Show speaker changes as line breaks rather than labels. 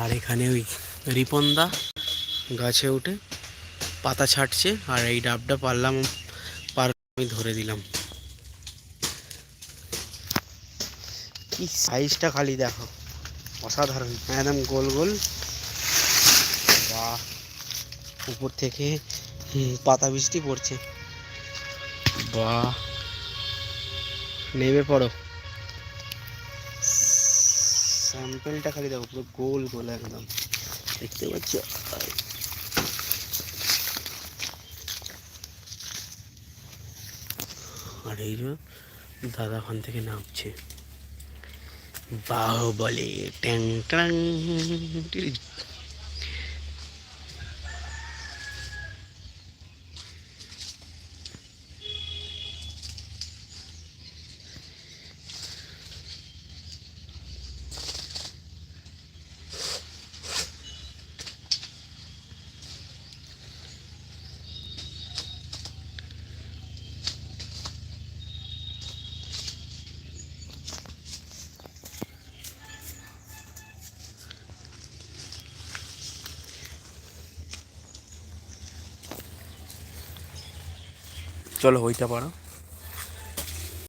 আর এখানে ওই রিপনদা গাছে উঠে পাতা ছাটছে আর এই ডাবটা পারলাম পার আমি ধরে দিলাম। কি সাইজটা খালি দেখো অসাধারণ। একদম গোল গোল। বাহ উপর থেকে পাতা বৃষ্টি পড়ছে। বা নেমে পড়ো। স্যাম্পেলটা খালি দেখো, পুরো গোল গোল একদম। দেখতে পাচ্ছ? আর এই দাদা ওখান থেকে নামছে। বাহুবলী ট্যাং ট্যাং চলো হইতে পারো